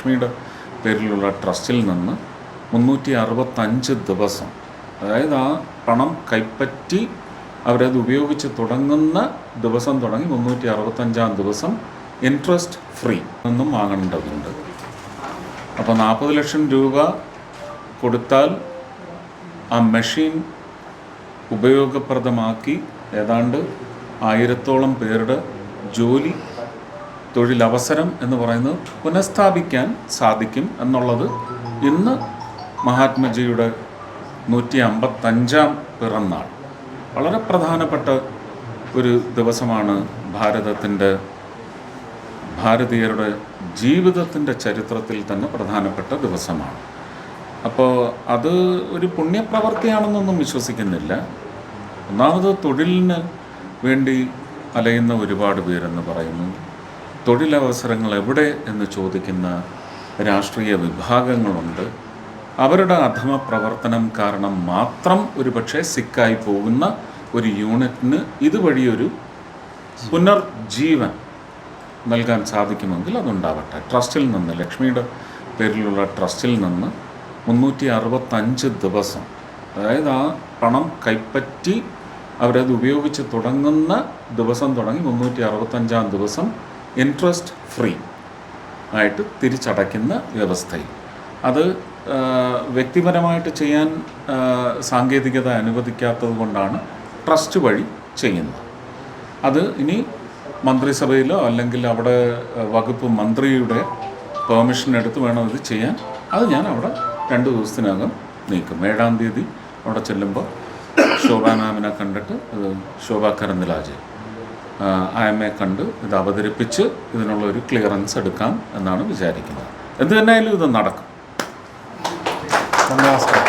ലക്ഷ്മിയുടെ പേരിലുള്ള ട്രസ്റ്റിൽ നിന്ന് മുന്നൂറ്റി അറുപത്തഞ്ച് ദിവസം അതായത് ആ പണം കൈപ്പറ്റി അവരത് ഉപയോഗിച്ച് തുടങ്ങുന്ന ദിവസം തുടങ്ങി മുന്നൂറ്റി അറുപത്തഞ്ചാം ദിവസം ഇൻട്രസ്റ്റ് ഫ്രീ നിന്നും വാങ്ങേണ്ടതുണ്ട്. അപ്പോൾ നാൽപ്പത് ലക്ഷം രൂപ കൊടുത്താൽ ആ മെഷീൻ ഉപയോഗപ്രദമാക്കി ഏതാണ്ട് ആയിരത്തോളം പേരുടെ ജോലി തൊഴിലവസരം എന്ന് പറയുന്നത് പുനഃസ്ഥാപിക്കാൻ സാധിക്കും എന്നുള്ളത് ഇന്ന് മഹാത്മജിയുടെ നൂറ്റി അമ്പത്തഞ്ചാം പിറന്നാൾ. വളരെ പ്രധാനപ്പെട്ട ഒരു ദിവസമാണ് ഭാരതത്തിന്റെ ഭാരതീയരുടെ ജീവിതത്തിന്റെ ചരിത്രത്തിൽ തന്നെ പ്രധാനപ്പെട്ട ദിവസമാണ്. അപ്പോൾ അത് ഒരു പുണ്യപ്രവർത്തിയാണെന്നൊന്നും വിശ്വസിക്കുന്നില്ല. ഒന്നാമത് തൊഴിലിന് വേണ്ടി അലയുന്ന ഒരുപാട് പേരെന്ന് പറയുന്നു. തൊഴിലവസരങ്ങൾ എവിടെ എന്ന് ചോദിക്കുന്ന രാഷ്ട്രീയ വിഭാഗങ്ങളുണ്ട്. അവരുടെ അധമ പ്രവർത്തനം കാരണം മാത്രം ഒരുപക്ഷെ സിക്കായി പോകുന്ന ഒരു യൂണിറ്റിന് ഇതുവഴിയൊരു പുനർജീവൻ നൽകാൻ സാധിക്കുമെങ്കിൽ അതുണ്ടാവട്ടെ. ട്രസ്റ്റിൽ നിന്ന് ലക്ഷ്മിയുടെ പേരിലുള്ള ട്രസ്റ്റിൽ നിന്ന് മുന്നൂറ്റി അറുപത്തഞ്ച് ദിവസം അതായത് ആ പണം കൈപ്പറ്റി അവരത് ഉപയോഗിച്ച് തുടങ്ങുന്ന ദിവസം തുടങ്ങി മുന്നൂറ്റി അറുപത്തഞ്ചാം ദിവസം ഇൻട്രസ്റ്റ് ഫ്രീ ആയിട്ട് തിരിച്ചടയ്ക്കുന്ന വ്യവസ്ഥയിൽ. അത് വ്യക്തിപരമായിട്ട് ചെയ്യാൻ സാങ്കേതികത അനുവദിക്കാത്തത് കൊണ്ടാണ് ട്രസ്റ്റ് വഴി ചെയ്യുന്നത്. അത് ഇനി മന്ത്രിസഭയിലോ അല്ലെങ്കിൽ അവിടെ വകുപ്പ് മന്ത്രിയുടെ പെർമിഷൻ എടുത്ത് വേണം ഇത് ചെയ്യാൻ. അത് ഞാൻ അവിടെ രണ്ട് ദിവസത്തിനകം നീക്കും. ഏഴാം തീയതി അവിടെ ചെല്ലുമ്പോൾ ശോഭാ മാമിനെ കണ്ടിട്ട് ശോഭാ കരന്തിലാജ് ആയമ്മയെ കണ്ട് ഇത് അവതരിപ്പിച്ച് ഇതിനുള്ള ഒരു ക്ലിയറൻസ് എടുക്കാം എന്നാണ് വിചാരിക്കുന്നത്. എന്ത് തന്നെയായാലും ഇത് നടക്കും. നമസ്കാരം.